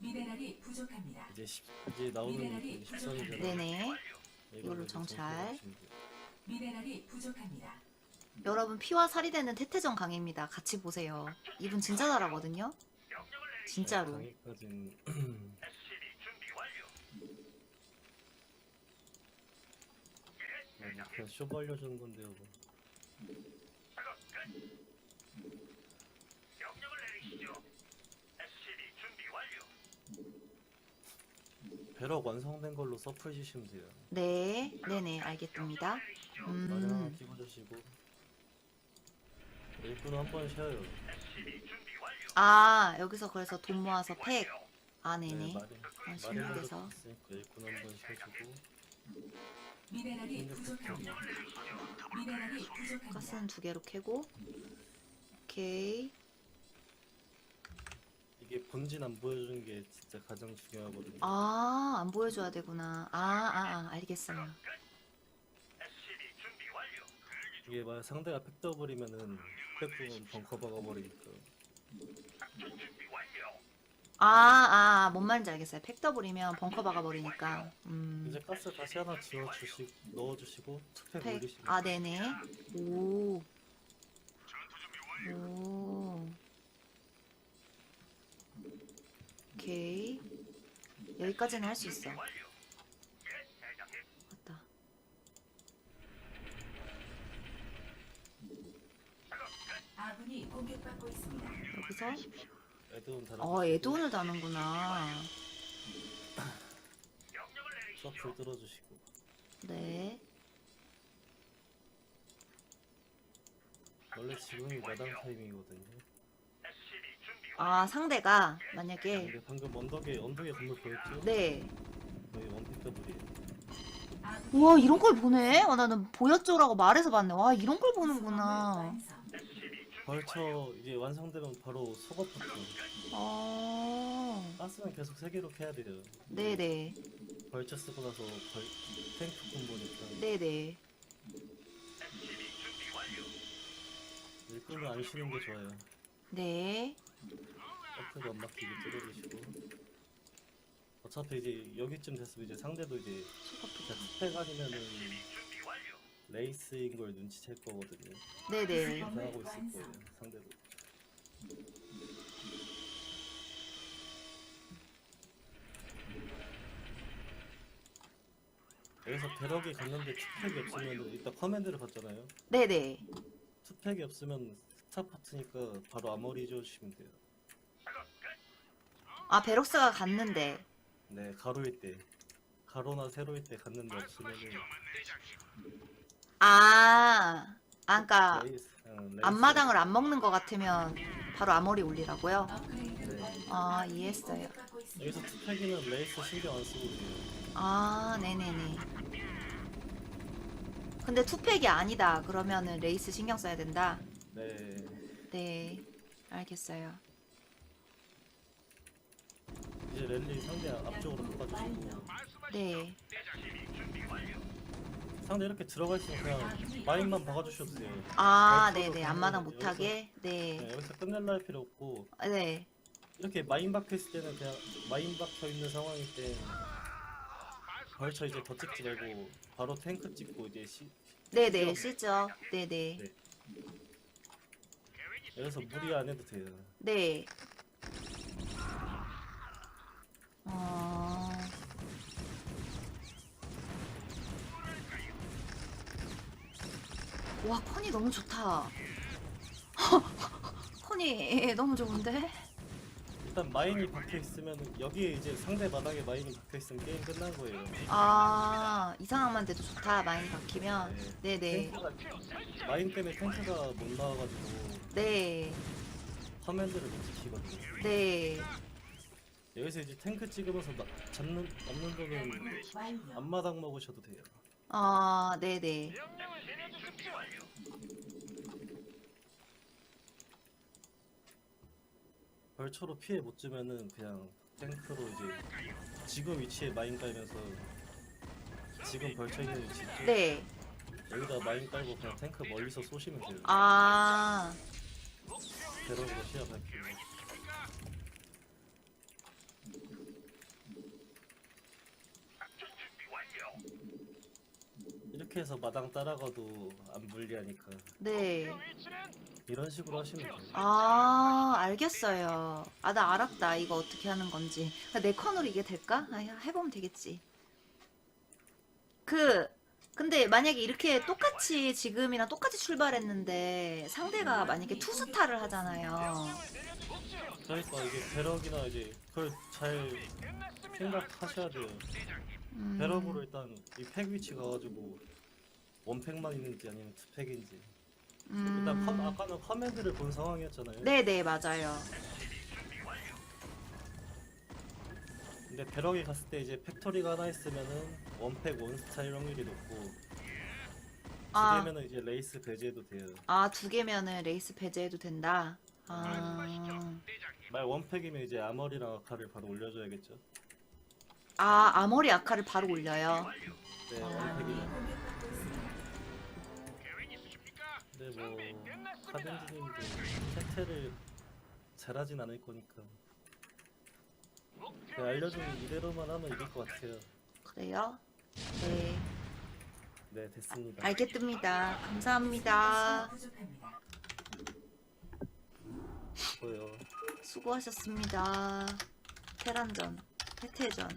미네랄이 부족합니다. 이제 10, 이제 나오는 미네랄이 13이잖아. 네네. 이걸로 정찰. 미네랄이 부족합니다. 여러분 피와 살이 되는 태태전 강의입니다. 같이 보세요. 이분 진짜 잘하거든요. 진짜로. 강의까지는 아, 그냥 쇼부 알려주는 건데요. 뭐. 배럭 완성된 걸로 서플 주시면 돼요. 네, 네네, 알겠습니다. 하나 음, 끼워주시고 일꾼 한번 쉬어요. 아 여기서 그래서 돈 모아서 팩. 아 네, 네네. 마늘 아, 있으니까 일꾼 한 번 쉬어주고 미네랄이 부족합니다. 미네랄이 부족합니다. 가스는 두 개로 캐고. 오케이. 이게 본진 안 보여주는 게 진짜 가장 중요하거든요. 아, 안 보여줘야 되구나. 아, 아, 아, 알겠어요. 이게 막 상대가 팩더블이면은 팩 부분 벙커 박아버리니까 아, 아, 뭔 말인지 알겠어요. 팩더블이면 벙커 박아버리니까. 음, 이제 가스 다시 하나 지워주시 넣어주시고 투팩 팩. 올리시고 아, 네네. 오. 오. 오케이. 여기까지는 할 수 있어. 맞다. 아군이 공격받고 있습니다. 여기서. 달아 어, 에드온을 다는구나. 서플 뚫어주시고 네. 원래 지금이 마당 타이밍이거든요. 아, 상대가 만약에. 근데 방금 언덕에 언덕에 건물 보였죠? 네. 거의 원팩더블이에요. 아군이 우와, 이런 걸 보네? 아, 나는 보였죠라고 말해서 봤네. 와, 이런 걸 보는구나. 벌처 이제 완성되면 바로 속업부터 어. 가스는 계속 세 개로 캐야 돼요. 네네. 벌처 쓰고 나서 벌, 탱크 콤보니까 네네. 일꾼을 안 쉬는 게 좋아요. 네. 서플도 안 막히게 뚫어주시고 어차피 이제 여기쯤 됐으면 이제 상대도 이제 진짜 스펙 아니면은 레이스인 걸 눈치챌 거거든요. 네네. 생각하고 있을 거예요. 상대도. 여기서 배럭이 갔는데 투팩이 없으면 일단 커맨드를 받잖아요. 네네. 투팩이 없으면 스타 파트니까 바로 아머리 지어주시면 돼요. 아, 베럭스가 갔는데. 네, 가로일 때. 가로나 세로일 때 갔는데 없으면은 아, 아, 그니까, 레이스, 어, 레이스. 앞마당을 안 먹는 것 같으면 바로 아머리 올리라고요? 네. 아, 이해했어요. 여기서 투팩이는 레이스 신경 안 쓰고 돼요. 아, 네네네. 근데 투팩이 아니다. 그러면은 레이스 신경 써야 된다. 네. 네. 알겠어요. 이제 랠리 상대 앞쪽으로 바꿔주시고 네. 상대 이렇게 들어가 있으면 그냥 마인만 박아주셔도 돼요. 아, 네네. 가면 앞마당 못하게. 네, 네. 여기서 끝낼라 할 필요 없고 네. 이렇게 마인 박혀 있을 때는 그냥 마인 박혀 있는 상황일 때 벌쳐 이제 더 찍지 말고 바로 탱크 찍고 이제 시, 네네. 실죠. 네 네. 네. 여기서 무리 안 해도 돼요. 네. 어... 와, 컨이 너무 좋다. 컨이 너무 좋은데? 일단 마인이 박혀 있으면 여기에 이제 상대 마당에 마인이 박혀 있으면 게임 끝난 거예요. 아, 이상한만 돼도 좋다. 많이 박히면. 네네. 탱크가 마인 때문에 탱크가 못 나와가지고 네. 커맨드를 못 지키거든요. 네. 여기서 이제 탱크 찍으면서 나, 잡는 거는 완료. 앞마당 먹으셔도 돼요. 아, 네네. 벌초로 피해 못 주면은 그냥 탱크로 이제 지금 위치에 마인 깔면서 지금 벌쳐 있는 위치? 네. 여기다 마인 깔고 그냥 탱크 멀리서 쏘시면 돼요. 아, 새로운 거 시작할게요. 이렇게 해서 마당 따라가도 안 불리하니까 네. 이런 식으로 하시면 돼요. 아, 알겠어요. 아, 나 알았다. 이거 어떻게 하는 건지. 내 컨으로 이게 될까? 아, 해보면 되겠지. 그, 근데 만약에 이렇게 똑같이 지금이랑 똑같이 출발했는데 상대가 만약에 투스타를 하잖아요. 그러니까 이게 배럭이나 이제 그걸 잘 생각하셔야 돼요. 음, 배럭으로 일단 이 팩 위치 가가지고 원팩만 있는지 아니면 투팩인지 일단 컴, 음, 아까는 커맨드를 본 상황이었잖아요. 네네, 맞아요. 근데 배럭이 갔을 때 이제 팩토리가 하나 있으면은 원팩 원스타일 확률이 높고 두 아, 개면은 이제 레이스 배제해도 돼요. 아, 두 개면은 레이스 배제해도 된다. 아, 말 원팩이면 이제 아머리랑 아카를 바로 올려줘야겠죠. 아, 아머리 아카를 바로 올려요. 네, 아. 원팩이면. 근데 뭐 카덴지님도 태태를 잘하진 않을 거니까 그냥 알려준 이대로만 하면 이길 것 같아요. 그래요? 네, 네, 됐습니다. 알겠습니다. 감사합니다. 부족합니다. 수고하셨습니다. 테란전, 태태전.